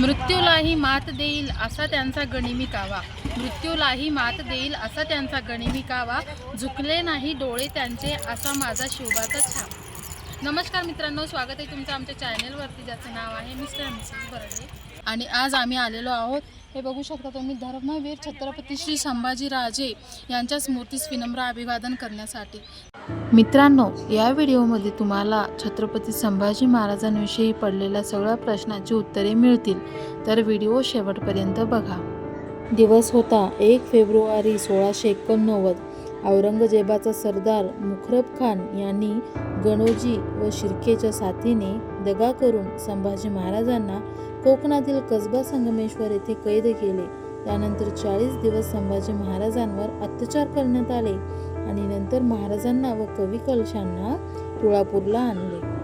मृत्यूलाही मात देईल असा त्यांचा गणिमी कावा. मृत्यूलाही मात देईल असा त्यांचा गणिमी कावा. झुकले नाही डोळे त्यांचे असा माझा शिवबाचा छाप. नमस्कार मित्रांनो स्वागत आहे तुमचं आमच्या चॅनेलवरती ज्याचं नाव आहे मिस्टर मिसेस बर्डे. आणि आज आम्ही आलेलो आहोत हे बघू शकता तुम्ही धर्मवीर छत्रपती श्री संभाजीराजे यांच्या स्मृतीस विनम्र अभिवादन करण्यासाठी. मित्रांनो या व्हिडिओमध्ये तुम्हाला छत्रपती संभाजी महाराजांविषयी पडलेल्या सगळ्या प्रश्नांची उत्तरे मिळतील. तर व्हिडिओ शेवटपर्यंत बघा. दिवस होता एक फेब्रुवारी सोळाशे एकोणनव्वद. औरंगजेबाचा सरदार मुखरब खान यांनी गणोजी व शिर्केच्या साथीने दगा करून संभाजी महाराजांना कोकणातील कसबा संगमेश्वर येथे कैद केले. त्यानंतर चाळीस दिवस संभाजी महाराजांवर अत्याचार करण्यात आले. आणि नंतर महाराजांना व कवी कलशांना तुळापूरला आणले.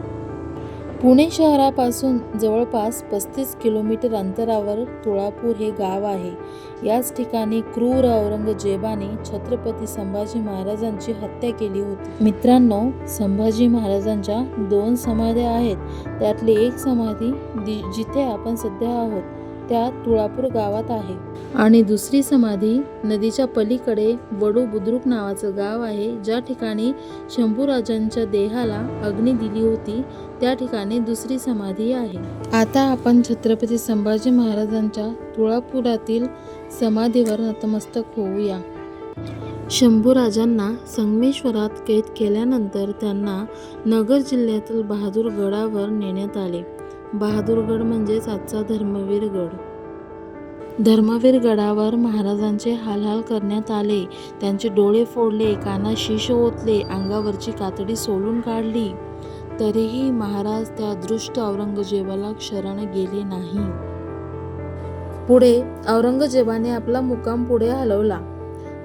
पुणे शहरापासून जवळपास पस्तीस किलोमीटर अंतरावर तुळापूर हे गाव आहे. याच ठिकाणी क्रूर औरंगजेबाने छत्रपती संभाजी महाराजांची हत्या केली होती. मित्रांनो संभाजी महाराजांच्या दोन समाध्या आहेत. त्यातली एक समाधी दि- जिथे आपण सध्या आहोत. त्या तुळापूर गावात आहे. आणि दुसरी समाधी नदीच्या पलीकडे वडू बुद्रुक नावाचं गाव आहे. ज्या ठिकाणी शंभूराजांच्या देहाला अग्नी दिली होती त्या ठिकाणी दुसरी समाधी आहे. आता आपण छत्रपती संभाजी महाराजांच्या तुळापुरातील समाधीवर नतमस्तक होऊया. शंभूराजांना संगमेश्वरात कैद केल्यानंतर त्यांना नगर जिल्ह्यातील बहादूरगडावर नेण्यात आले. बहादूरगड म्हणजेच आजचा धर्मवीर गड. धर्मवीर गडावर महाराजांचे हालहाल करण्यात आले. त्यांचे डोळे फोडले काना शीश ओतले अंगावरची कातडी सोलून काढली. तरीही महाराज त्या दृष्ट औरंगजेबाला शरण गेले नाही. पुढे औरंगजेबाने आपला मुकाम पुढे हलवला.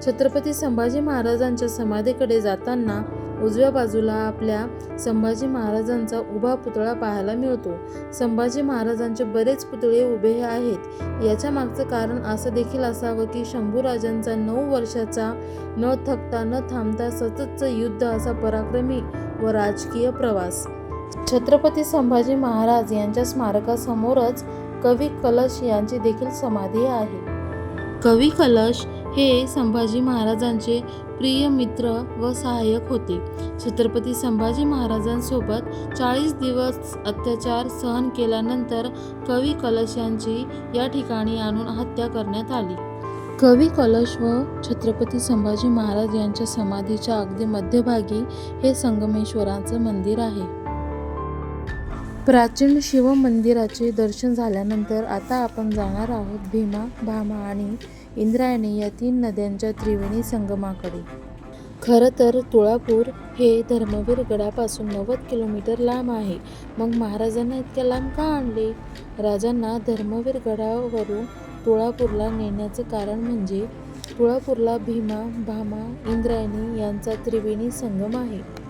छत्रपती संभाजी महाराजांच्या समाधीकडे जाताना उजव्या बाजूला आपल्या संभाजी महाराजांचा उभा पुतळा पाहायला मिळतो. संभाजी महाराजांचे बरेच पुतळे उभे आहेत. याच्या मागचं कारण असं देखील असावं की शंभूराजांचा नऊ वर्षाचा न थकता न थांबता सततचं युद्ध असा पराक्रमी व राजकीय प्रवास. छत्रपती संभाजी महाराज यांच्या स्मारकासमोरच कवी कलश यांची देखील समाधी आहे. कवी कलश हे संभाजी महाराजांचे प्रिय मित्र व सहाय्यक होते. छत्रपती संभाजी महाराजांसोबत चाळीस दिवस अत्याचार सहन केल्यानंतर कवी कलश यांची या ठिकाणी आणून हत्या करण्यात आली. कवी कलश व छत्रपती संभाजी महाराज यांच्या समाधीच्या अगदी मध्यभागी हे संगमेश्वरांचं मंदिर आहे. प्राचीन शिव मंदिराचे दर्शन झाल्यानंतर आता आपण जाणार आहोत भीमा भामा आणि इंद्रायणी या तीन नद्यांच्या त्रिवेणी संगमाकडे. खरं तर तुळापूर हे धर्मवीर गडापासून नव्वद किलोमीटर लांब आहे. मग महाराजांना इतक्या लांब का आणले? राजांना धर्मवीर गडावरून तुळापूरला नेण्याचं कारण म्हणजे तुळापूरला भीमा भामा इंद्रायणी यांचा त्रिवेणी संगम आहे.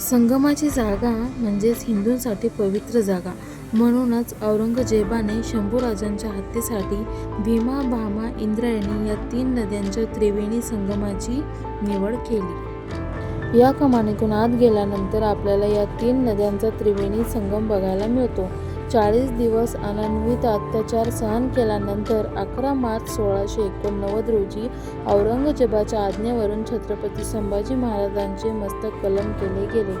संगमाची जागा म्हणजेच हिंदूंसाठी पवित्र जागा. म्हणूनच औरंगजेबाने शंभूराजांच्या हत्येसाठी भीमा भामा इंद्रायणी या तीन नद्यांच्या त्रिवेणी संगमाची निवड केली. या कमानीतून आत गेल्यानंतर आपल्याला या तीन नद्यांचा त्रिवेणी संगम बघायला मिळतो. चाळीस दिवस अनन्वित अत्याचार सहन केल्यानंतर अकरा मार्च सोळाशे एकोणनव्वद रोजी औरंगजेबाच्या आज्ञेवरून छत्रपती संभाजी महाराजांचे मस्तक कलम केले गेले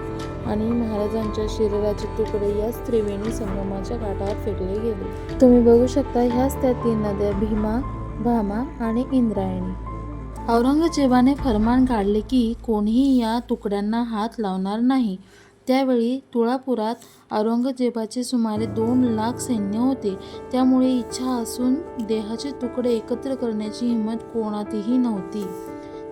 आणि महाराजांच्या शरीराचे तुकडे याच त्रिवेणी संगमाच्या काठावर फेकले गेले. तुम्ही बघू शकता ह्याच त्या तीन नद्या भीमा भामा आणि इंद्रायणी. औरंगजेबाने फरमान काढले की कोणीही या तुकड्यांना हात लावणार नाही. त्यावेळी तुळापुरात औरंगजेबाचे सुमारे दोन लाख सैन्य होते. त्यामुळे इच्छा असून देहाचे तुकडे एकत्र करण्याची हिंमत कोणातही नव्हती.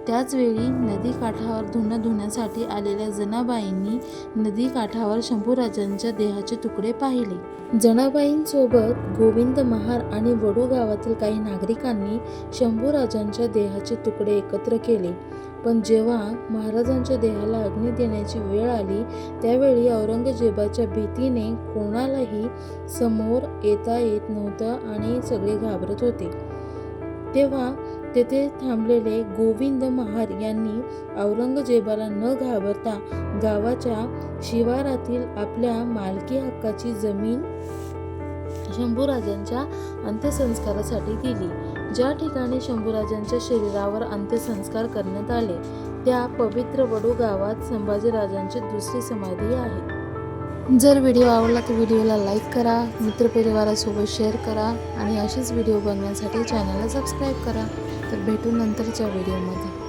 त्याचवेळी नदीकाठावर धुणं धुण्यासाठी आलेल्या जनाबाईंनी नदीकाठावर शंभूराजांच्या देहाचे तुकडे पाहिले. जनाबाईंसोबत गोविंद महार आणि वडू गावातील काही नागरिकांनी शंभूराजांच्या देहाचे तुकडे एकत्र केले. पण जेव्हा महाराजांच्या देहाला अग्नी देण्याची वेळ आली त्यावेळी औरंगजेबाच्या भीतीने कोणालाही समोर येता येत नव्हतं आणि सगळे घाबरत होते. तेव्हा तेथे थांबलेले गोविंद महार यांनी औरंगजेबाला न घाबरता गावाच्या शिवारातील आपल्या मालकी हक्काची जमीन शंभूराजांच्या अंत्यसंस्कारासाठी दिली. ज्या ठिकाणी शंभूराजांच्या शरीरावर अंत्यसंस्कार करण्यात आले त्या पवित्र वडू गावात संभाजीराजांची दुसरी समाधी आहे. जर व्हिडिओ आवडला तर व्हिडिओला लाईक करा मित्रपरिवारासोबत शेअर करा आणि असेच व्हिडिओ बघण्यासाठी चॅनलला सबस्क्राईब करा. तर भेटू नंतरच्या व्हिडिओमध्ये.